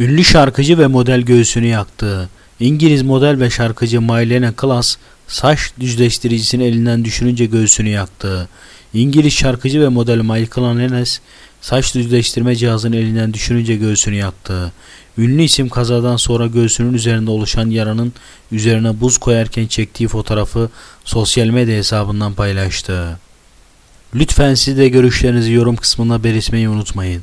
Ünlü şarkıcı ve model göğsünü yaktı. İngiliz model ve şarkıcı Mylene Klass saç düzleştiricisini elinden düşürünce göğsünü yaktı. İngiliz şarkıcı ve model Michael Enes saç düzleştirme cihazını elinden düşürünce göğsünü yaktı. Ünlü isim kazadan sonra göğsünün üzerinde oluşan yaranın üzerine buz koyarken çektiği fotoğrafı sosyal medya hesabından paylaştı. Lütfen siz de görüşlerinizi yorum kısmında belirtmeyi unutmayın.